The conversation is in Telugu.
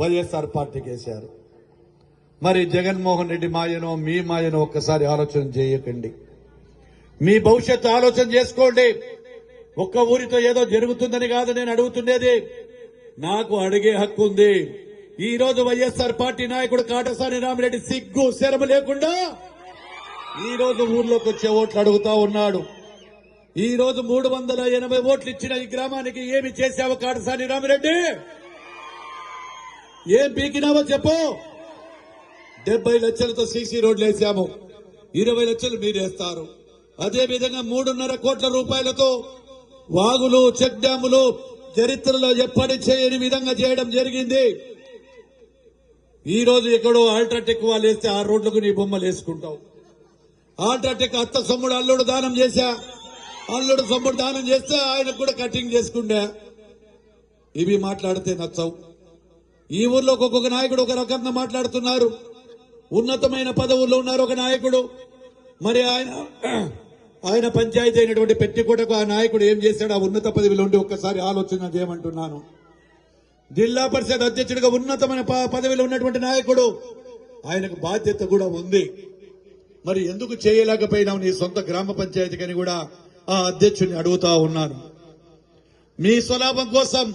వైఎస్ఆర్ పార్టీకి వేశారు మరి జగన్మోహన్ రెడ్డి మాయనో మీ మాయనో ఒక్కసారి ఆలోచన చేయకండి. మీ భవిష్యత్తు ఆలోచన చేసుకోండి. ఒక్క ఊరితో ఏదో జరుగుతుందని కాదు నేను అడుగుతుండేది. నాకు అడిగే హక్కు ఉంది. ఈ రోజు వైఎస్ఆర్ పార్టీ నాయకుడు కాటసాని రామిరెడ్డి సిగ్గు శరమ లేకుండా ఈ రోజు ఊర్లోకి వచ్చే ఓట్లు అడుగుతా ఉన్నాడు. ఈ రోజు మూడు వందల ఎనభై ఓట్లు ఇచ్చిన ఈ గ్రామానికి ఏమి చేశావు కాటసాని రామిరెడ్డి? ఏం పీకినావో చెప్పు. డెబ్బై లక్షలతో సీసీ రోడ్లు వేసాము. ఇరవై లక్షలు మీరు వేస్తారు. అదే విధంగా మూడున్నర కోట్ల రూపాయలతో వాగులు చెక్ డ్యాములు చరిత్రలో ఎప్పటి చేయని విధంగా చేయడం జరిగింది. ఈ రోజు ఎక్కడో అల్ట్రాటెక్ వాళ్ళు వేస్తే ఆ రోడ్లకు నీ బొమ్మలు వేసుకుంటావు. అల్ట్రాటెక్ అత్త సొమ్ముడు అల్లుడు దానం చేశా. అల్లుడు సొమ్ముడు దానం చేస్తే ఆయనకు కూడా కటింగ్ చేసుకుంటా ఇవి మాట్లాడితే నచ్చవు. ఈ ఊర్లో ఒక్కొక్క నాయకుడు ఒక రకంగా మాట్లాడుతున్నారు. ఉన్నతమైన పదవుల్లో ఉన్నారు ఒక నాయకుడు. మరి ఆయన ఆయన పంచాయతీ అయినటువంటి పెట్టికోటకు ఆ నాయకుడు ఏం చేశాడు? ఆ ఉన్నత పదవిలో ఉండి ఒక్కసారి ఆలోచన చేయమంటున్నాను. జిల్లా పరిషత్ అధ్యక్షుడిగా ఉన్నతమైన పదవిలో ఉన్నటువంటి నాయకుడు ఆయనకు బాధ్యత కూడా ఉంది. మరి ఎందుకు చేయలేకపోయినావు నీ సొంత గ్రామ పంచాయతీకని కూడా ఆ అధ్యక్షుడిని అడుగుతా ఉన్నాను. మీ స్వలాభం కోసం